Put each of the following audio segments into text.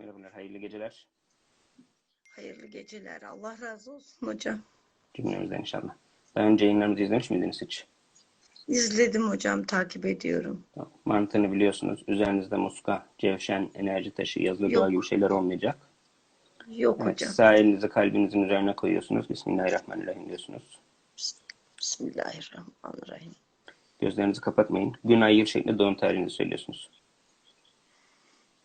Merhabalar, hayırlı geceler. Hayırlı geceler. Allah razı olsun hocam. Cümlemizden inşallah. Daha önce yayınlarımızı izlemiş miydiniz hiç? İzledim hocam, takip ediyorum. Tamam. Mantığını biliyorsunuz. Üzerinizde muska, cevşen, enerji taşı, yazılı Yok. dua gibi şeyler olmayacak. Yok Evet, hocam. sağ elinizi kalbinizin üzerine koyuyorsunuz. Bismillahirrahmanirrahim diyorsunuz. Bismillahirrahmanirrahim. Gözlerinizi kapatmayın. Gün, ay, yıl şeklinde doğum tarihinizi söylüyorsunuz.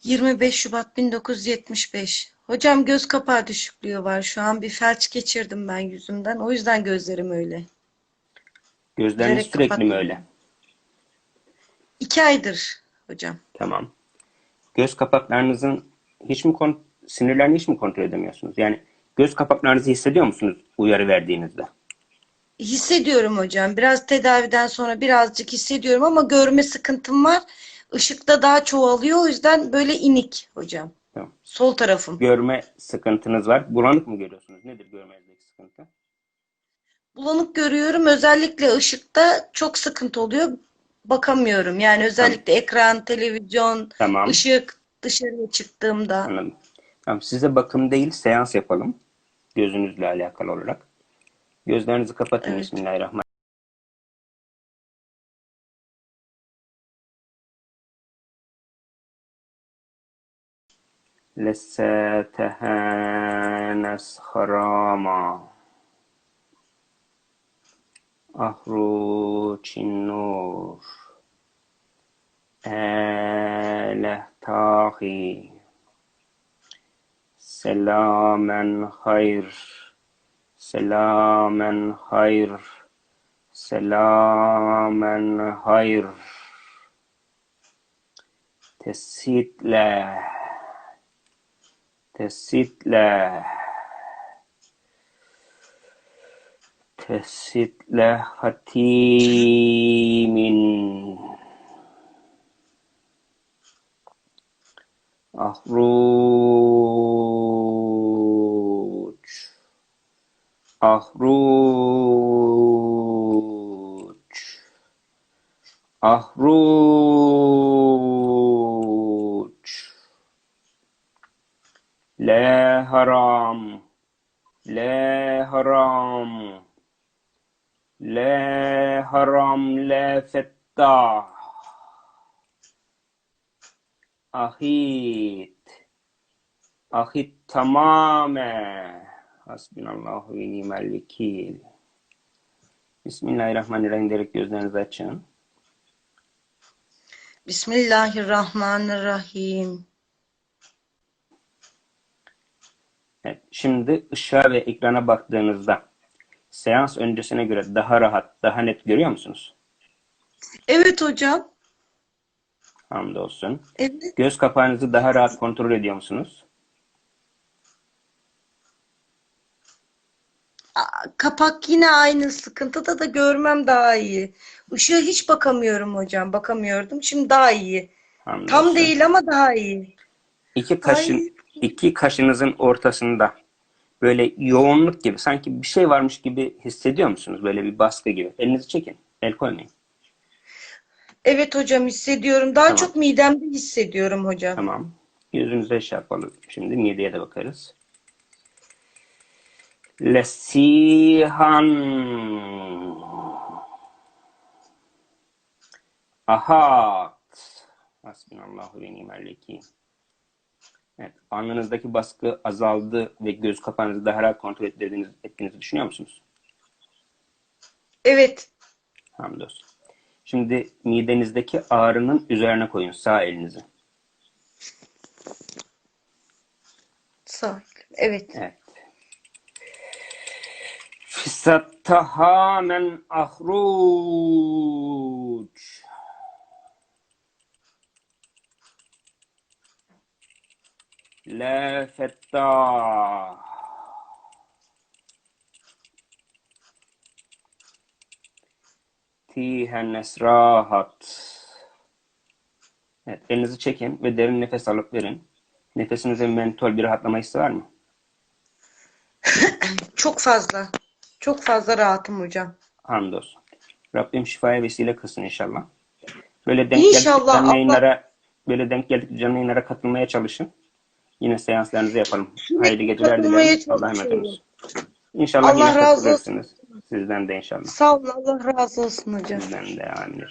25 Şubat 1975. Hocam göz kapağı düşüklüğü var. Şu an bir felç geçirdim ben yüzümden. O yüzden gözlerim öyle. Gözleriniz Direkt sürekli mi kapatmayın. öyle? İki aydır hocam. Tamam. Göz kapaklarınızın hiç mi kon- sinirlerini hiç mi kontrol edemiyorsunuz? Yani göz kapaklarınızı hissediyor musunuz uyarı verdiğinizde? Hissediyorum hocam. Biraz tedaviden sonra birazcık hissediyorum ama görme sıkıntım var. Işıkta daha çoğalıyor. O yüzden böyle inik hocam. Tamam. Sol tarafım. Görme sıkıntınız var. Bulanık mı görüyorsunuz? Nedir görmenizdeki sıkıntı? Bulanık görüyorum. Özellikle ışıkta çok sıkıntı oluyor. Bakamıyorum. Yani özellikle ekran, televizyon, Tamam. ışık dışarıya çıktığımda. Anladım. Tamam. Size bakım değil, seans yapalım. Gözünüzle alakalı olarak. Gözlerinizi kapatın. Evet. Bismillahirrahmanirrahim. لساتها خراما أخرج النور آله تاخي سلاما خير. سلاما خير. سلاما خير. تسيت له. Tesitle. Tesitle hatimin. Ahruç. Ahruç. Ahruç. La haram. La haram. La haram la fettah. Ahit. Ahit tamame. Hasbinallahu ve nimel vekil. Bismillahirrahmanirrahim derek gözlerinizi açın. Bismillahirrahmanirrahim. Evet, şimdi ışığa ve ekrana baktığınızda seans öncesine göre daha rahat, daha net görüyor musunuz? Evet hocam. Hamdolsun. Evet. Göz kapağınızı daha rahat kontrol ediyor musunuz? Kapak yine aynı sıkıntıda da görmem daha iyi. Işığa hiç bakamıyorum hocam. Bakamıyordum. Şimdi daha iyi. Hamdolsun. Tam değil ama daha iyi. İki kaşın, Ay. iki kaşınızın ortasında böyle yoğunluk gibi, sanki bir şey varmış gibi hissediyor musunuz? Böyle bir baskı gibi. Elinizi çekin. El koymayın. Evet hocam hissediyorum. Daha Tamam. çok midemde hissediyorum hocam. Tamam. Yüzünüze şey yapalım. Şimdi mideye de bakarız. Lesihan. Ahat. Hasbunallahu ve ni'mel vekil. Evet, alnınızdaki baskı azaldı ve göz kapağınızı daha rahat kontrol ettiğiniz, ettiğinizi düşünüyor musunuz? Evet. Hamdolsun. Şimdi midenizdeki ağrının üzerine koyun sağ elinizi. Sağ. Evet. Evet. Fisattaha men La fettah. Tihen esrahat. Evet, elinizi çekin ve derin nefes alıp verin. Nefesinizde mentol bir rahatlama hissi var mı? Çok fazla. Çok fazla rahatım hocam. Hamdolsun. Rabbim şifaya vesile kılsın inşallah. Böyle denk İnşallah, canlı yayınlara böyle denk geldikçe canlı yayınlara katılmaya çalışın. Yine seanslarınızı yapalım. Hayırlı geceler dilerim. Allah'a emanet olun. İnşallah Allah yine razı olsun. Sizden de inşallah. Sağ olun. Allah razı olsun hocam. Sizden de amin.